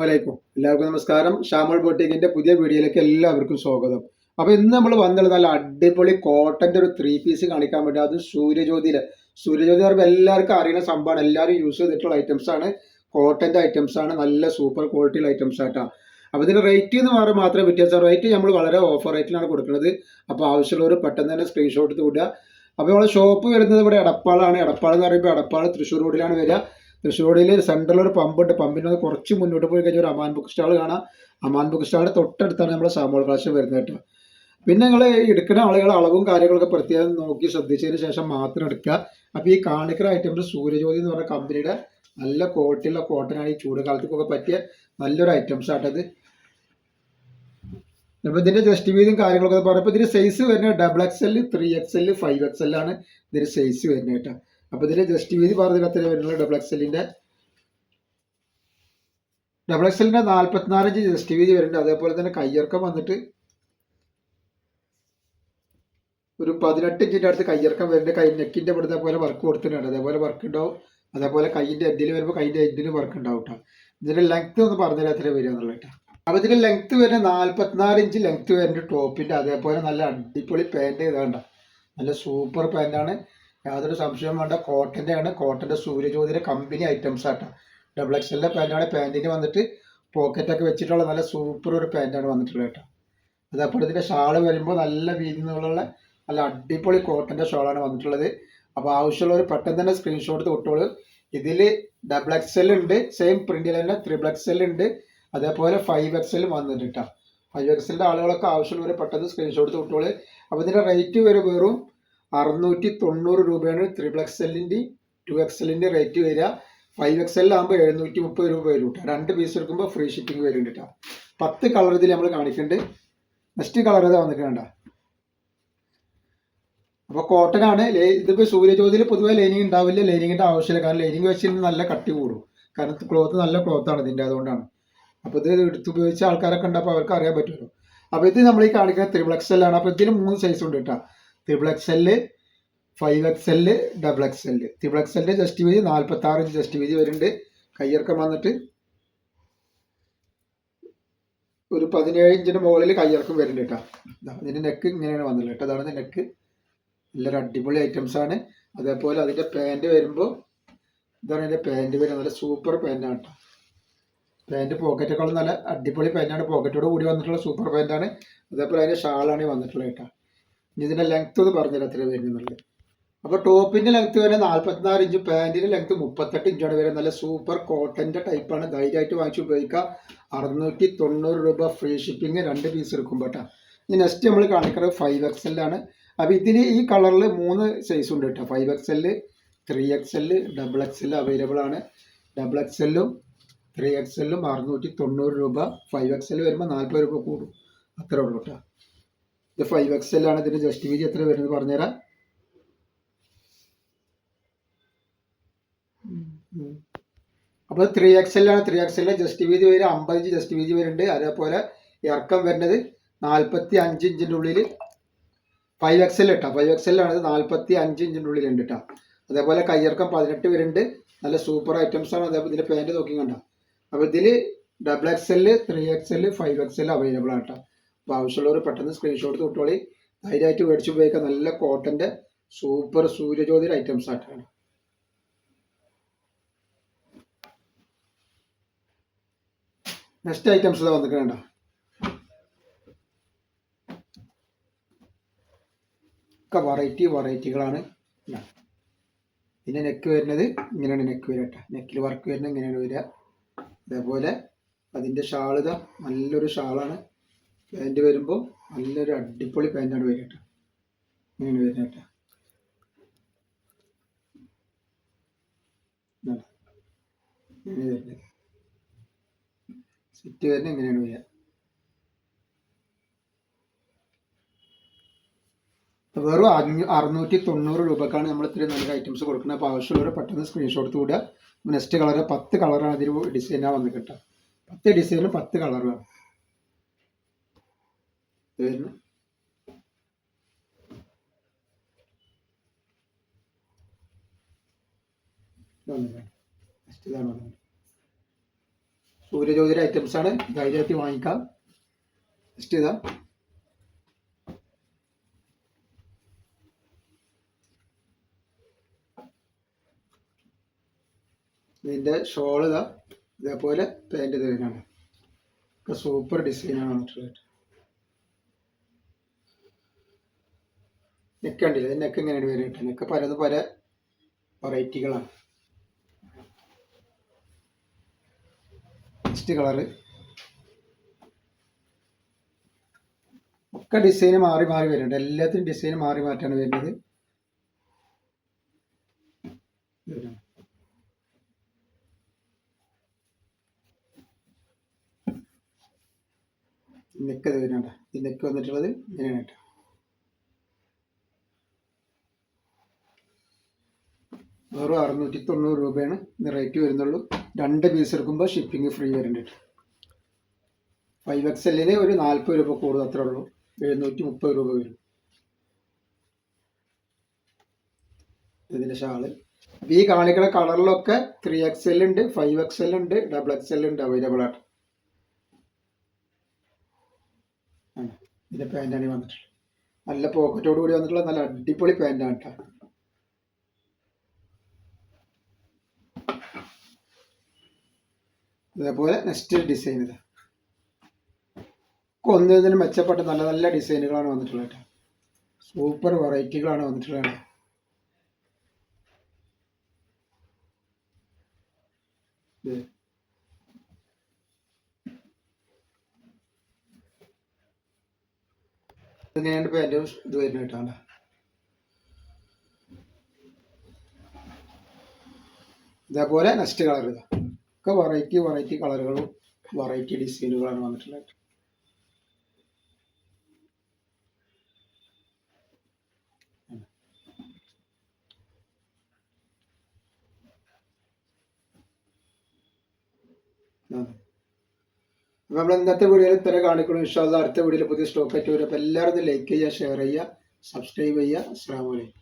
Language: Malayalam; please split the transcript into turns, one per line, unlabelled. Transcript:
വലൈക്കും എല്ലാവർക്കും നമസ്കാരം. ഷാമോൾ ബോട്ടിക്കിന്റെ പുതിയ വീഡിയോയിലേക്ക് എല്ലാവർക്കും സ്വാഗതം. അപ്പൊ ഇന്ന് നമ്മൾ വന്നുള്ളത് നല്ല അടിപൊളി കോട്ടന്റെ ഒരു ത്രീ പീസ് കാണിക്കാൻ വേണ്ടി. അത് സൂര്യജ്യോതിയിലെ. സൂര്യജ്യോതി പറയുമ്പോൾ എല്ലാവർക്കും അറിയുന്ന സംഭവമാണ്. എല്ലാവരും യൂസ് ചെയ്തിട്ടുള്ള ഐറ്റംസ് ആണ്. കോട്ടന്റെ ഐറ്റംസ് ആണ്. നല്ല സൂപ്പർ ക്വാളിറ്റിയുള്ള ഐറ്റംസ് ആയിട്ടാണ് അപ്പോൾ ഇതിന്റെ റേറ്റ് എന്ന് പറയുമ്പോൾ മാത്രമേ വ്യത്യാസം റേറ്റ് നമ്മൾ വളരെ ഓഫർ റേറ്റിലാണ് കൊടുക്കുന്നത്. അപ്പോൾ ആവശ്യമുള്ളവർ പെട്ടെന്ന് തന്നെ സ്ക്രീൻഷോട്ട് എടുത്ത് വിടുക. അപ്പോൾ നമ്മളെ ഷോപ്പ് വരുന്നത് ഇവിടെ എടപ്പാളാണ്. എടപ്പാൾ എന്ന് പറയുമ്പോൾ എടപ്പാൾ തൃശ്ശൂർ റോഡിലാണ് വരിക. തൃശ്ശൂർ റോഡിൽ സെൻട്രലിൽ ഒരു പമ്പുണ്ട് പമ്പിന് ഒന്ന് കുറച്ച് മുന്നോട്ട് പോയി കഴിഞ്ഞാൽ ഒരു അമാൻ ബുക്ക് സ്റ്റാൾ കാണാം. അമാൻ ബുക്ക് സ്റ്റാളിന്റെ തൊട്ടടുത്താണ് നമ്മുടെ സാമോൾ ക്ലാസ് വരുന്നത് കേട്ടോ. പിന്നെ നിങ്ങൾ എടുക്കുന്ന ആളുകൾ അളവും കാര്യങ്ങളൊക്കെ പ്രത്യേകം നോക്കി ശ്രദ്ധിച്ചതിന് ശേഷം മാത്രം എടുക്കുക. അപ്പോൾ ഈ കാണിക്കുന്ന ഐറ്റംസ് സൂര്യജ്യോതി എന്ന് പറഞ്ഞ കമ്പനിയുടെ നല്ല ക്വാളിറ്റിയുള്ള കോട്ടനാണ് ഈ ചൂട് കാലത്തേക്കൊക്കെ പറ്റിയ നല്ലൊരു ഐറ്റംസ് ആട്ടത് അപ്പോൾ ഇതിന്റെ ജസ്റ്റ് വീതിയും കാര്യങ്ങളൊക്കെ പറയുമ്പോൾ ഇതിന്റെ സൈസ് വരുന്നത് double X L three X L five X L ആണ് ഇതിന്റെ സൈസ് വരുന്നത് കേട്ടോ. അപ്പോൾ ഇതിൽ ജസ്റ്റ് വീതി പറഞ്ഞതിൽ അത്ര വരുന്നത് ഡബിൾ എക്സലിന്റെ ഡബിൾ എക്സലിന്റെ നാൽപ്പത്തിനാല് ഇഞ്ച് ജസ്റ്റ് വീതി വരുന്നുണ്ട്. അതേപോലെ തന്നെ കയ്യിറക്കം വന്നിട്ട് ഒരു പതിനെട്ട് ഇഞ്ചിന്റെ അടുത്ത് കയ്യിറക്കം വരുന്നുണ്ട്. കൈ നെക്കിന്റെ ഇവിടുത്തെ പോലെ വർക്ക് കൊടുത്തിട്ടുണ്ട്. അതേപോലെ വർക്ക് ഉണ്ടാവും. അതേപോലെ കൈയിന്റെ എൻഡിൽ വരുമ്പോൾ കൈയിന്റെ എൻഡിൽ വർക്ക് ഉണ്ടാവും കേട്ടോ ഇതിന്റെ ലെങ്ത് ഒന്ന് പറഞ്ഞാൽ എത്ര വരിക എന്നുള്ളത് കേട്ടോ അപ്പോൾ ഇതിന്റെ ലെങ്ത് വരുന്ന നാൽപ്പത്തിനാല് ഇഞ്ച് ലെങ്ത് വരുന്നുണ്ട് ടോപ്പിന്റെ അതേപോലെ നല്ല അടിപൊളി പാന്റ് ഇതാണ്ട നല്ല സൂപ്പർ പാന്റാണ് യാതൊരു സംശയവും വേണ്ട. കോട്ടന്റെ ആണ്. കോട്ടന്റെ സൂര്യജ്യോതിയുടെ കമ്പനി ഐറ്റംസ് ആട്ടോ. ഡബിൾ എക്സ് എല്ലിന്റെ പാന്റാണ് പാന്റിന് വന്നിട്ട് പോക്കറ്റൊക്കെ വെച്ചിട്ടുള്ള നല്ല സൂപ്പർ ഒരു പാന്റാണ് വന്നിട്ടുള്ളത് കേട്ടോ. അതേപോലെ ഇതിന്റെ ഷാൾ വരുമ്പോൾ നല്ല വീതി നീളമുള്ള നല്ല അടിപൊളി കോട്ടന്റെ ഷാളാണ് വന്നിട്ടുള്ളത്. അപ്പോൾ ആവശ്യമുള്ളവർ പെട്ടെന്ന് തന്നെ സ്ക്രീൻഷോട്ട് തൊട്ടോളൂ ഇതിൽ ഡബിൾ എക്സ് എൽ ഉണ്ട്. സെയിം പ്രിന്റിൽ തന്നെ ത്രിബിൾ എക്സ് എൽ ഉണ്ട്. അതേപോലെ ഫൈവ് എക്സ് എല്ലും വന്നിട്ടുണ്ട് കേട്ടോ. ഫൈവ് എക്സ് ആളുകളൊക്കെ ആവശ്യമുള്ളവർ പെട്ടെന്ന് സ്ക്രീൻഷോട്ട് തൊട്ടോളൂ അപ്പോൾ ഇതിന്റെ റേറ്റ് വരെ വെറും അറുന്നൂറ്റി തൊണ്ണൂറ് രൂപയാണ് ത്രിപിൾ എക്സ് എല്ലിന്റെയും ടു എക്സ് എല്ലിന്റെ റേറ്റ് വരിക. ഫൈവ് എക്സ് ആകുമ്പോൾ എഴുന്നൂറ്റി മുപ്പത് രൂപ വരും കേട്ടോ രണ്ട് പീസ് എടുക്കുമ്പോൾ ഫ്രീ ഷിപ്പിംഗ് വരും കേട്ടോ പത്ത് കളർ ഇതിൽ നമ്മൾ കാണിക്കുന്നുണ്ട് നെക്സ്റ്റ് കളർ ഇതാ വന്നിട്ടുണ്ട് അപ്പോൾ കോട്ടൺ ആണ്. ഇതിപ്പോൾ സൂര്യജ്യോതിയിൽ പൊതുവേ ലൈനിങ് ഉണ്ടാവില്ല. ലൈനിങ്ങിന്റെ ആവശ്യമില്ല. കാരണം ലൈനിങ് വെച്ചിട്ട് നല്ല കട്ടി കൂടും. കാരണം ക്ലോത്ത് നല്ല ക്ലോത്താണ് ഇതിന്റെ അതുകൊണ്ടാണ്. അപ്പോൾ ഇത് എടുത്ത് ഉപയോഗിച്ച ആൾക്കാരൊക്കെ ഉണ്ടപ്പോൾ അവർക്ക് അറിയാൻ പറ്റുമല്ലോ. അപ്പോൾ ഇത് നമ്മൾ ഈ കാണിക്കുന്ന ത്രിപ്ലക്സലാണ് അപ്പോൾ ഇതിന് മൂന്ന് സൈസ് ഉണ്ട് കേട്ടോ triple X L five X L double X L triple X എല്ലിന്റെ ജസ്റ്റ് വീതി നാൽപ്പത്തി ആറ് ഇഞ്ച് ജസ്റ്റ് വീതി വരുന്നുണ്ട്. കയ്യിറക്കം വന്നിട്ട് ഒരു പതിനേഴ് ഇഞ്ചിന് മുകളിൽ കയ്യിറക്കം വരുന്നുണ്ട് കേട്ടോ ഇതാ ഇതിന്റെ നെക്ക് ഇങ്ങനെയാണ് വന്നത് കേട്ടോ അതാണ് നെക്ക് നല്ലൊരു അടിപൊളി ഐറ്റംസ് ആണ്. അതേപോലെ അതിന്റെ പാന്റ് വരുമ്പോൾ ഇതാണ് അതിന്റെ പാന്റ് വരുന്നത് നല്ല സൂപ്പർ പാന്റാണ് കേട്ടോ പാന്റ് പോക്കറ്റേക്കാളും നല്ല അടിപൊളി പാന്റാണ് പോക്കറ്റോട് കൂടി വന്നിട്ടുള്ള സൂപ്പർ പാന്റാണ് അതേപോലെ അതിന്റെ ഷാളാണ് വന്നിട്ടുള്ളത് കേട്ടോ ഇതിന്റെ ലെങ്ത് എന്ന് പറഞ്ഞാൽ എത്ര വരുന്നുള്ളത് അപ്പോൾ ടോപ്പിന്റെ ലെങ്ത് വരെ നാൽപ്പത്തിനാല് ഇഞ്ച് പാന്റിന്റെ ലെങ്ത് മുപ്പത്തെട്ട് ഇഞ്ചാണ് വരെ നല്ല സൂപ്പർ കോട്ടന്റെ ടൈപ്പാണ് ധൈര്യമായിട്ട് വാങ്ങിച്ച് ഉപയോഗിക്കുക അറുന്നൂറ്റി തൊണ്ണൂറ് രൂപ ഫ്രീ ഷിപ്പിംഗ് രണ്ട് പീസ് എടുക്കുമ്പോൾ കേട്ടോ ഇനി നെക്സ്റ്റ് നമ്മൾ കാണിക്കുന്നത് ഫൈവ് എക്സ് ആണ്. അപ്പോൾ ഇതിൽ ഈ കളറിൽ മൂന്ന് സൈസ് ഉണ്ട് കേട്ടോ five X L three X L double X L available ആണ്. ഡബിൾ എക്സ് എല്ലും ത്രീ എക്സ് എല്ലും അറുന്നൂറ്റി തൊണ്ണൂറ് രൂപ ഫൈവ് എക്സ് എൽ വരുമ്പോൾ നാൽപ്പത് രൂപ കൂടും. അത്രേ ഉള്ളൂ കേട്ടോ ഇത് ഫൈവ് എക്സ് എൽ ആണ്. ഇതിന്റെ ജസ്റ്റ് വീതി എത്ര വരുന്നത് പറഞ്ഞുതരാം. അപ്പോൾ ത്രീ എക്സ് എൽ ആണ്. ത്രീ എക്സ് എല്ലിൽ ജസ്റ്റ് വീതി വരും. അമ്പത് ജസ്റ്റ് വീതി വരുന്നുണ്ട്. അതേപോലെ ഇറക്കം വരുന്നത് നാൽപ്പത്തി അഞ്ച് ഇഞ്ചിന്റെ ഉള്ളിൽ. ഫൈവ് എക്സ് എൽ കേട്ടോ ഫൈവ് എക്സ് എൽ ആണ്. നാൽപ്പത്തി അഞ്ച് ഇഞ്ചിന്റെ ഉള്ളിൽ ഉണ്ട് കേട്ടോ അതേപോലെ കയ്യിറക്കം പതിനെട്ട് വരുന്നുണ്ട്. നല്ല സൂപ്പർ ഐറ്റംസ് ആണ്. അതേപോലെ ഇതിന്റെ പാന്റ് നോക്കി കണ്ടോ അപ്പോൾ ഇതിൽ double X L three X L five X L available ആണ് കേട്ടോ അപ്പോൾ ആവശ്യമുള്ളവർ പെട്ടെന്ന് സ്ക്രീൻഷോട്ട് തൊട്ടോളി ധൈര്യമായിട്ട് മേടിച്ച് ഉപയോഗിക്കാൻ നല്ല കോട്ടന്റെ സൂപ്പർ സൂര്യജ്യോതി ഐറ്റംസ് ആയിട്ടാണ്. നെക്സ്റ്റ് ഐറ്റംസ് ഇതാ വന്നിട്ട് ഒക്കെ വെറൈറ്റി വെറൈറ്റികളാണ് പിന്നെ നെക്ക് വരുന്നത് ഇങ്ങനെയാണ് നെക്ക് വരിക കേട്ടോ. നെക്കിൽ വർക്ക് വരുന്നത് ഇങ്ങനെയാണ് വരിക. അതേപോലെ അതിന്റെ ഷാളിത നല്ലൊരു ഷാളാണ് പാന്റ് വരുമ്പോൾ നല്ലൊരു അടിപൊളി പാന്റാണ് വരിക കേട്ടോ. ഇങ്ങനെ വരുന്നത് കേട്ടോ. ഇങ്ങനെ വരുന്നത് സെറ്റ് വരുന്നത് ഇങ്ങനെയാണ് വരിക. വെറും അഞ്ഞൂ അറുന്നൂറ്റി തൊണ്ണൂറ് രൂപക്കാണ് നമ്മൾ ഇത്രയും നല്ല ഐറ്റംസ് കൊടുക്കുന്നത്. അപ്പോൾ ആവശ്യമുള്ളവർ പെട്ടെന്ന് സ്ക്രീൻഷോട്ട് കൂടുക നെക്സ്റ്റ് കളർ പത്ത് കളറാണ് അതിൽ ഡിസൈനാണ് വന്നിട്ട് പത്ത് ഡിസൈനും പത്ത് കളറുമാണ് വരുന്നു. നെക്സ്റ്റ് ഐറ്റംസ് ആണ്. ധൈര്യമായിട്ട് വാങ്ങിക്കാം. നെക്സ്റ്റ് ഇതാ. ഇതിന്റെ ഷോൾ ഇതാ. ഇതേപോലെ പാന്റ് തരുന്നതാണ്. ഒക്കെ സൂപ്പർ ഡിസൈനാണ് വന്നിട്ടുള്ളത്. നെക്ക് കണ്ടില്ല നെക്ക് എങ്ങനെയാണ് വരുന്നത്? നെക്ക് പലത് പല വെറൈറ്റികളാണ് നെക്സ്റ്റ് കളറ് ഒക്കെ ഡിസൈന് മാറി മാറി വരുന്നുണ്ട്. എല്ലാത്തിനും ഡിസൈന് മാറി മാറ്റാണ് വരുന്നത്. നെക്ക് ഇത് വരുന്നുണ്ട്? ഈ നെക്ക് വന്നിട്ടുള്ളത് ഇങ്ങനെയാണ് കേട്ടോ. വെറും അറുന്നൂറ്റി തൊണ്ണൂറ് രൂപയാണ് ഇന്ന് റേറ്റ് വരുന്നുള്ളൂ. രണ്ട് പീസ് എടുക്കുമ്പോൾ ഷിപ്പിംഗ് ഫ്രീ വരുന്നുണ്ട്. ഫൈവ് എക്സ് എല്ലിന് ഒരു നാൽപ്പത് രൂപ കൂടുതൽ അത്രേ ഉള്ളൂ. എഴുന്നൂറ്റി മുപ്പത് രൂപ വരും. ഇതിന്റെ ഷാൾ. അപ്പൊ ഈ കാണിക്കുന്ന കളറിലൊക്കെ ത്രീ എക്സ് എൽ ഉണ്ട് ഫൈവ് എക്സ് എൽ ഉണ്ട് ഡബിൾ എക്സ് എൽ ഉണ്ട് അവൈലബിൾ ആയിട്ട്. ഇതിന്റെ പാന്റാണ് വന്നിട്ടുള്ളത്. നല്ല പോക്കറ്റോട് കൂടി വന്നിട്ടുള്ള നല്ല അടിപൊളി പാന്റാണ് കേട്ടോ അതേപോലെ നെക്സ്റ്റ് ഡിസൈൻ ഇത്. ഒന്നിനും മെച്ചപ്പെട്ട നല്ല നല്ല ഡിസൈനുകളാണ് വന്നിട്ടുള്ളത് കേട്ടോ. സൂപ്പർ വെറൈറ്റികളാണ് വന്നിട്ടുള്ളത് ഇതേപോലെ നെക്സ്റ്റ് കളർ ഇതാ. ഒക്കെ വെറൈറ്റി വെറൈറ്റി കളറുകളും വെറൈറ്റി ഡിസൈനുകളാണ് വന്നിട്ടുള്ളത്. നമ്മൾ ഇന്നത്തെ വീഡിയോയിൽ ഇത്ര കാണിക്കണം ഇഷ്ടമുള്ള അടുത്ത വീഡിയോയിൽ പുതിയ സ്റ്റോക്ക് ആയിട്ട് വരും. അപ്പോൾ എല്ലാവരും ലൈക്ക് ചെയ്യുക ഷെയർ ചെയ്യുക സബ്സ്ക്രൈബ് ചെയ്യുക. അസ്സാം വലൈക്കും